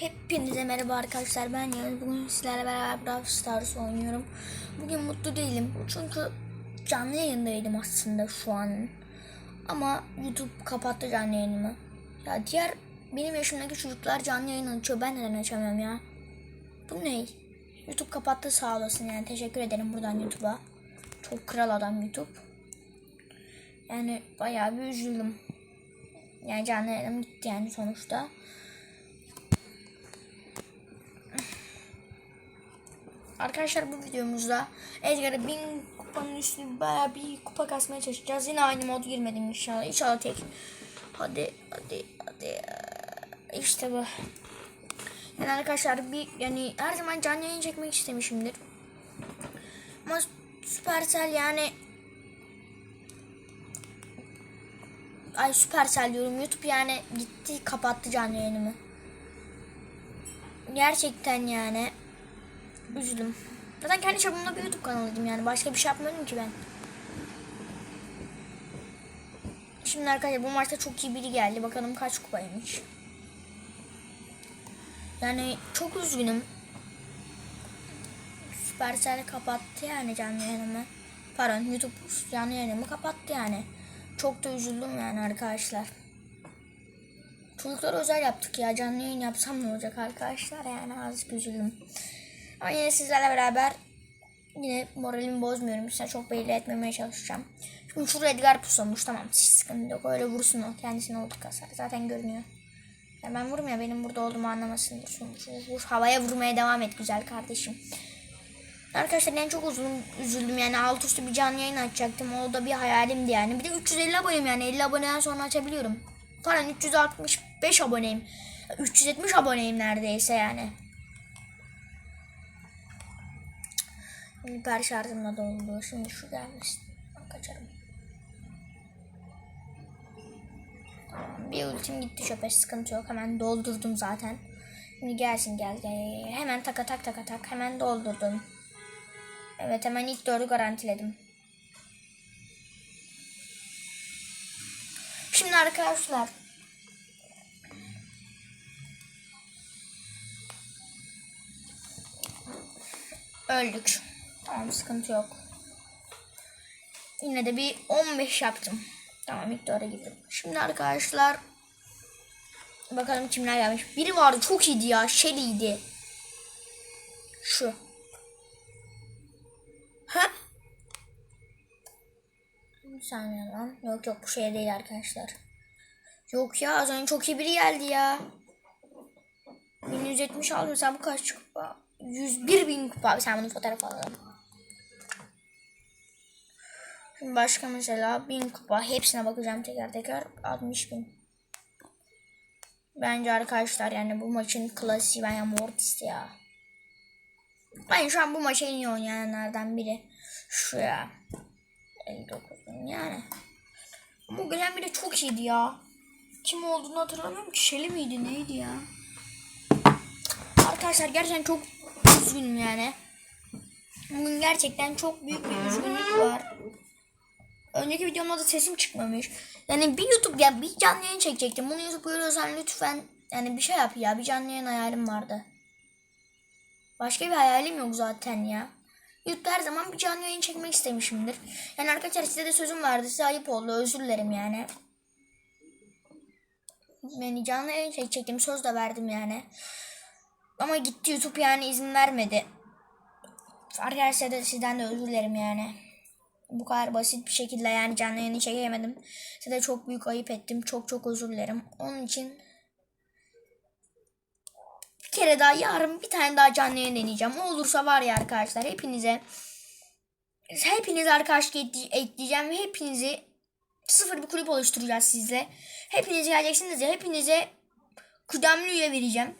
Hepinize merhaba arkadaşlar. Ben Yağız. Bugün sizlerle beraber Brawl Stars oynuyorum. Bugün mutlu değilim. Çünkü canlı yayındaydım aslında şu an. Ama YouTube kapattı canlı yayınımı. Ya diğer benim yaşımdaki çocuklar canlı yayın açıyor. Ben neden açamıyorum ya? Bu ne? YouTube kapattı sağ olasın. Yani teşekkür ederim buradan YouTube'a. Çok kral adam YouTube. Yani bayağı bir üzüldüm. Yani canlı yayınım gitti yani sonuçta Arkadaşlar bu videomuzda Edgar'a 1000 kupanın üstü baya bir kupa kasmaya çalışacağız. Yine aynı mod girmedim inşallah. İnşallah tek. Hadi hadi hadi. İşte bu. Yani arkadaşlar bir yani her zaman canlı yayın çekmek istemişimdir. Ama Supercell yani Ay Supercell diyorum. YouTube yani gitti kapattı canlı yayınımı. Gerçekten yani üzüldüm. Zaten kendi çapımda bir YouTube kanalıydım yani. Başka bir şey yapmıyordum ki ben. Şimdi arkadaşlar bu maçta çok iyi biri geldi. Bakalım kaç kupaymış. Yani çok üzgünüm. Supercell kapattı yani canlı yayınımı. Pardon YouTube canlı yayınımı kapattı yani. Çok da üzüldüm yani arkadaşlar. Çocuklar özel yaptık ya. Canlı yayın yapsam ne olacak arkadaşlar yani azıcık üzüldüm. Ama yine sizlerle beraber yine moralimi bozmuyorum. Size çok belli etmemeye çalışacağım. Şimdi şuraya Edgar pusamış. Tamam hiç sıkıntı yok. Öyle vursun o. Kendisine olduk kasar. Zaten görünüyor. Ya ben vurum benim burada olduğumu anlamasındır. Vur, vur. Havaya vurmaya devam et güzel kardeşim. Arkadaşlar ben çok uzun üzüldüm yani alt üstü bir canlı yayın açacaktım. O da bir hayalimdi yani. Bir de 350 aboneyim yani 50 aboneden sonra açabiliyorum. Pardon 365 aboneyim. 370 aboneyim neredeyse yani. Hiper şarjım da doldu. Şimdi şu. Ben kaçarım. Bir ultim gitti çöpe sıkıntı yok. Hemen doldurdum zaten. Şimdi gelsin gel gel. Hemen taka tak taka tak. Hemen doldurdum. Evet hemen ilk dördü garantiledim. Şimdi arkadaşlar. Öldük. Tamam sıkıntı yok. Yine de bir 15 yaptım. Tamam ilk dördü girdim. Şimdi arkadaşlar. Bakalım kimler gelmiş. Biri vardı çok iyiydi ya. Shelly'ydi. Şu. Ha? Bir saniye lan. Yok yok bu şey değil arkadaşlar. Yok ya az önce çok iyi biri geldi ya. 1170 aldım sen bu kaç kupa? 101 bin kupa. Sen bunu fotoğraf alalım. Başka mesela 1000 kupa. Hepsine bakacağım teker teker. 60 bin. Bence arkadaşlar yani bu maçın klasiği ben ya Mortis ya. Ben şu an bu maçı en iyi oynayanlardan biri. Şu ya. 59 bin yani. Bu gelen biri çok iyiydi ya. Kim olduğunu hatırlamıyorum ki. Şeli miydi neydi ya? Arkadaşlar gerçekten çok üzgünüm yani. Bugün gerçekten çok büyük bir üzgünlük var. Önceki videomda da sesim çıkmamış. Yani bir YouTube ya bir canlı yayın çekecektim. Bunu YouTube görüyorsan lütfen yani bir şey yap ya. Bir canlı yayın hayalim vardı. Başka bir hayalim yok zaten ya. YouTube'da her zaman bir canlı yayın çekmek istemişimdir. Yani arkadaşlar size de sözüm vardı. Size ayıp oldu. Özür dilerim yani. Yani canlı yayın çekecektim. Söz de verdim yani. Ama gitti YouTube yani izin vermedi. Arkadaşlar da sizden de özür dilerim yani. Bu kadar basit bir şekilde yani canlı yayını çekemedim. Size çok büyük ayıp ettim. Çok çok özür dilerim. Onun için bir kere daha yarın bir tane daha canlı yayın deneyeceğim. O olursa var ya arkadaşlar hepinize hepiniz arkadaşlık ekleyeceğim ve hepinizi sıfır bir kulüp oluşturacağız sizle. Hepiniz geleceksiniz ya hepinize kıdemli üye vereceğim.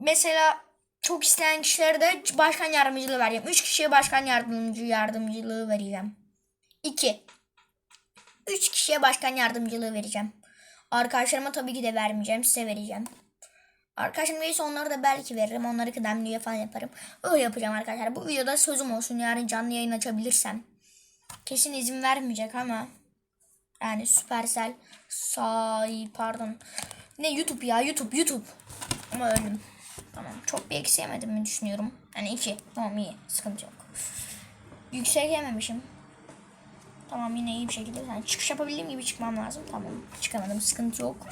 Mesela çok isteyen kişilere de başkan yardımcılığı vereceğim. 3 kişiye başkan yardımcı yardımcılığı vereceğim. 2. 3 kişiye başkan yardımcılığı vereceğim. Arkadaşlarıma tabii ki de vermeyeceğim. Size vereceğim. Arkadaşım neyse onları da belki veririm. Onları kıdemliye falan yaparım. Öyle yapacağım arkadaşlar. Bu videoda sözüm olsun. Yarın canlı yayın açabilirsem. Kesin izin vermeyecek ama. Yani Supercell say pardon. Ne YouTube ya YouTube YouTube. Ama öldüm. Tamam. Çok bir eksi yemedim düşünüyorum. Yani iki. Tamam iyi. Sıkıntı yok. Yüksek yememişim. Tamam yine iyi bir şekilde. Yani çıkış yapabildiğim gibi çıkmam lazım. Tamam. Çıkamadım. Sıkıntı yok.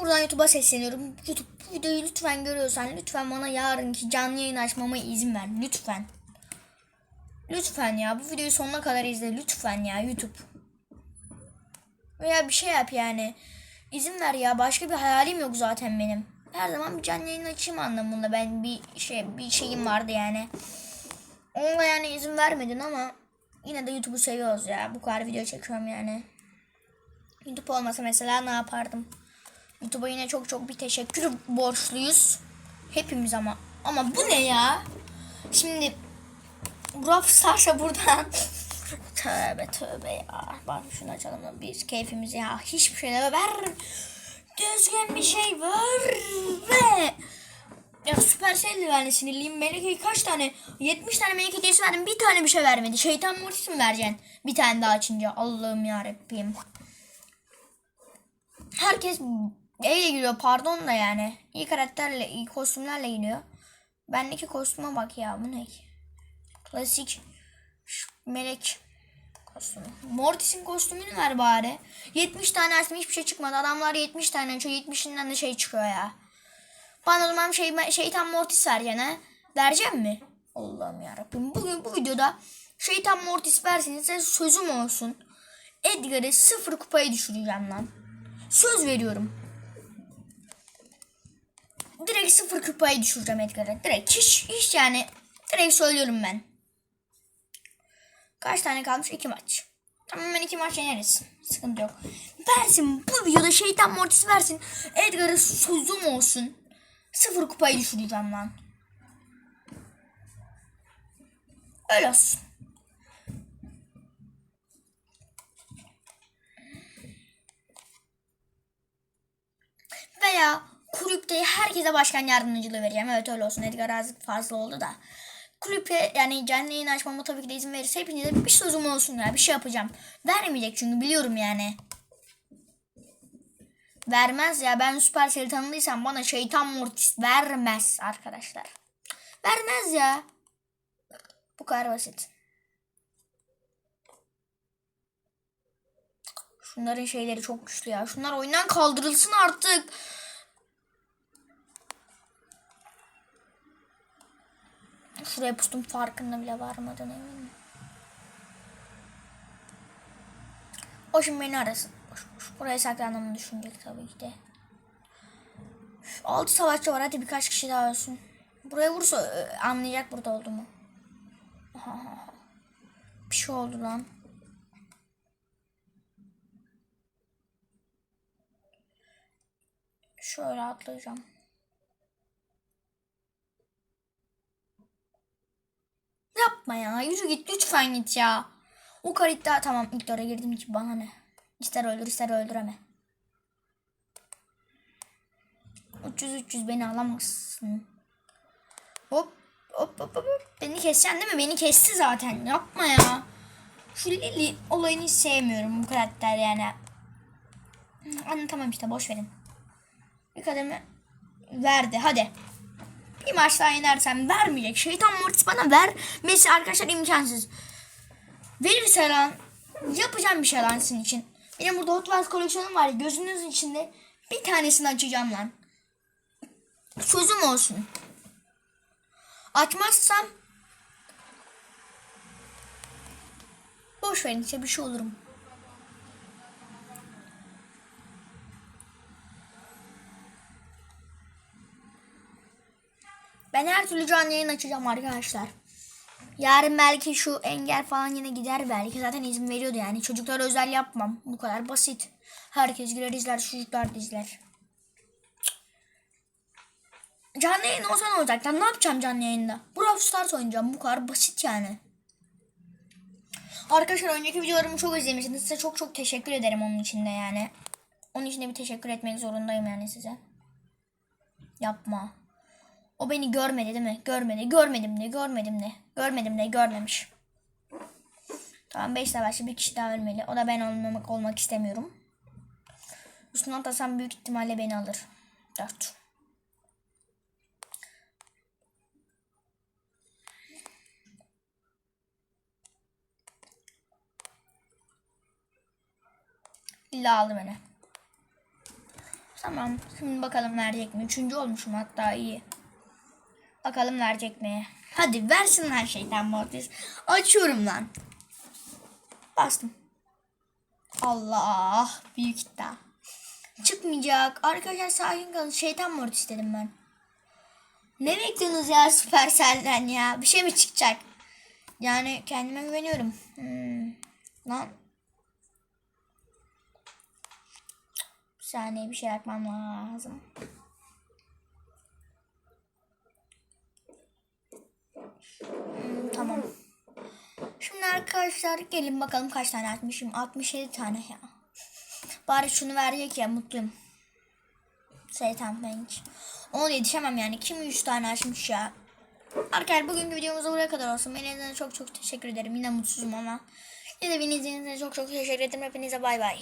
Buradan YouTube'a sesleniyorum. YouTube bu videoyu lütfen görüyorsan lütfen bana yarınki canlı yayın açmama izin ver. Lütfen. Lütfen ya bu videoyu sonuna kadar izle. Lütfen ya YouTube. Veya bir şey yap yani. İzin ver ya. Başka bir hayalim yok zaten benim. Her zaman bir canlı yayın açayım anlamında. Ben bir şey bir şeyim vardı yani. Ona yani izin vermedin ama yine de YouTube'u seviyoruz ya. Bu kadar video çekiyorum yani. YouTube olmasa mesela ne yapardım? YouTube'a yine çok çok bir teşekkür borçluyuz. Hepimiz ama. Ama bu ne ya? Şimdi Burak Sarsa buradan tövbe tövbe ya. Bak şunu açalım biz keyfimizi ya. Hiçbir şey ver. Düzgün bir şey ver. Ve ya Supercell yani sinirliyim. Melike'ye kaç tane? 70 tane Melike hediyesi verdim. Bir tane bir şey vermedi. Şeytan Mortis mi vereceksin? Bir tane daha açınca. Allah'ım yarabbim. Herkes eyle giriyor pardon da yani. İyi karakterle, iyi kostümlerle giriyor. Bendeki kostüme bak ya bu ne? Klasik melek kostümü. Mortis'in kostümünü ver bari. 70 tane açtım hiçbir şey çıkmadı. Adamlar 70 tane açıyor. 70'inden de şey çıkıyor ya. Bana o zaman şey, şeytan Mortis ver gene. Vereceğim mi? Allah'ım yarabbim. Bugün bu videoda şeytan Mortis versinize sözüm olsun. Edgar'ı sıfır kupaya düşüreceğim lan. Söz veriyorum. Direkt sıfır kupaya düşüreceğim Edgar'ı. Direkt hiç, hiç yani direkt söylüyorum ben. Kaç tane kalmış? İki maç. Tamam ben iki maç yeneriz. Sıkıntı yok. Versin bu videoda şeytan mortis versin. Edgar'ı sözüm olsun. Sıfır kupayı düşüreceğim lan. Öyle olsun. Veya kulüpte herkese başkan yardımcılığı vereceğim. Evet öyle olsun. Edgar azıcık fazla oldu da. Kulüpe yani canlı yayın açmama tabii ki de izin verirse hepinize bir sözüm olsun ya. Bir şey yapacağım. Vermeyecek çünkü biliyorum yani. Vermez ya. Ben Supercell tanıdıysam bana şeytan mortis vermez arkadaşlar. Vermez ya. Bu kadar basit. Şunların şeyleri çok güçlü ya. Şunlar oyundan kaldırılsın artık. Şuraya pustum farkında bile varmadan eminim. O şimdi beni arasın. Boş. Buraya saklandığımı düşünecek tabii ki de. Üf, Altı savaşçı var hadi birkaç kişi daha ölsün. Buraya vursa ö, anlayacak burada olduğumu. Aha. Bir şey oldu lan. Şöyle atlayacağım. Yapma ya. Yürü git lütfen git ya. O karakter tamam ilk döre girdim hiç bana ne. İster öldür ister öldüreme. 300 300 beni alamazsın. Hop hop hop hop. Beni keseceksin değil mi? Beni kesti zaten. Yapma ya. Şu Lily olayını hiç sevmiyorum bu karakter yani. Anne tamam işte boş verin. Bir kademe verdi hadi. Bir maç daha yenersem vermeyecek. Şeytan Mortis bana ver. Messi arkadaşlar imkansız. Verirse lan yapacağım bir şey lan sizin için. Benim burada Hot Wheels koleksiyonum var. Gözünüzün içinde bir tanesini açacağım lan. Sözüm olsun. Açmazsam boş verin size bir şey olurum. Ben her türlü canlı yayın açacağım arkadaşlar. Yarın belki şu engel falan yine gider belki. Zaten izin veriyordu yani. Çocuklara özel yapmam. Bu kadar basit. Herkes girer izler. Çocuklar da izler. Canlı yayın olsa ne olacak? lan? ne yapacağım canlı yayında? Brawl Stars oynayacağım. Bu kadar basit yani. Arkadaşlar önceki videolarımı çok izlemişsiniz. Size çok çok teşekkür ederim onun için de yani. Onun için de bir teşekkür etmek zorundayım yani size. Yapma. O beni görmedi değil mi? Görmedi. Görmedim de görmedim de. Görmedim de görmemiş. Tamam 5 savaşçı bir kişi daha ölmeli. O da ben olmamak olmak istemiyorum. Üstüne atasam büyük ihtimalle beni alır. 4. İlla aldı beni. Tamam. Şimdi bakalım verecek mi? Üçüncü olmuşum hatta iyi. Bakalım verecek mi? Hadi versin her şeyden Mortis. Açıyorum lan. Bastım. Allah. Büyük iddia. Çıkmayacak. Arkadaşlar sakin kalın. Şeytan Mortis dedim ben. Ne bekliyorsunuz ya Supercell'den ya? Bir şey mi çıkacak? Yani kendime güveniyorum. Hmm. Lan. Bir saniye bir şey yapmam lazım. Tamam. Şimdi arkadaşlar gelin bakalım kaç tane atmışım. 67 tane ya. Bari şunu verecek ya mutluyum. Şeytan ben hiç. Ona da yetişemem yani. Kim 100 tane açmış ya. Arkadaşlar bugünkü videomuz buraya kadar olsun. Beni izlediğiniz çok çok teşekkür ederim. Yine mutsuzum ama. Yine de beni izlediğiniz için çok çok teşekkür ederim. Hepinize bay bay.